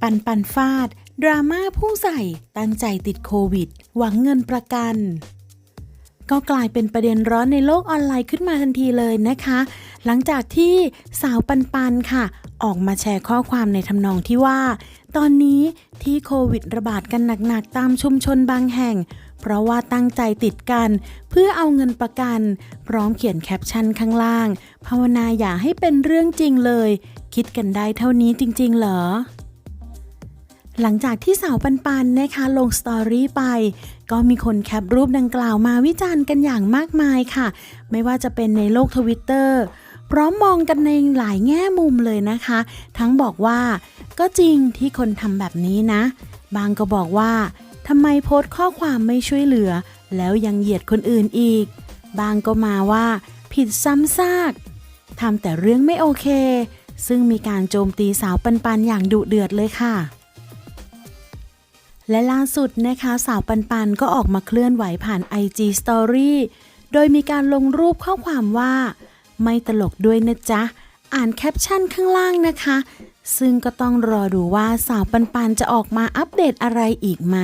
ปันปันฟาด ดราม่าพุ่งใส่ ตั้งใจติดโควิด หวังเงินประกัน ก็กลายเป็นประเด็นร้อนในโลกออนไลน์ขึ้นมาทันทีเลยนะคะ หลังจากที่สาวปันปันค่ะ ออกมาแชร์ข้อความในทำนองที่ว่า ตอนนี้ที่โควิดระบาดกันหนักๆ ตามชุมชนบางแห่ง เพราะว่าตั้งใจติดกัน เพื่อเอาเงินประกัน พร้อมเขียนแคปชั่นข้างล่าง ภาวนาอย่าให้เป็นเรื่องจริงเลย คิดกันได้เท่านี้จริง ๆ เหรอ หลังจากที่สาวปันปันนะคะลงสตอรี่ไป ก็มีคนแคปรูปดังกล่าวมาวิจารณ์กันอย่างมากมายค่ะ ไม่ว่าจะเป็นในโลกทวิตเตอร์พร้อมมองกันในหลายแง่มุมเลยนะคะ ทั้งบอกว่าก็จริงที่คนทำแบบนี้นะ บางก็บอกว่าทำไมโพสต์ข้อความไม่ช่วยเหลือ แล้วยังเหยียดคนอื่นอีก บางก็มาว่าผิดซ้ำซากทำแต่เรื่องไม่โอเค ซึ่งมีการโจมตีสาวปันปันอย่างดุเดือดเลยค่ะ และล่าสุดนะคะสาวปันปันก็ออกมาเคลื่อนไหวผ่าน IG Story โดยมีการลงรูปข้อความว่า ไม่ตลกด้วยนะจ๊ะ อ่านแคปชั่นข้างล่างนะคะ ซึ่งก็ต้องรอดูว่าสาวปันปันจะออกมาอัปเดตอะไรอีกไหม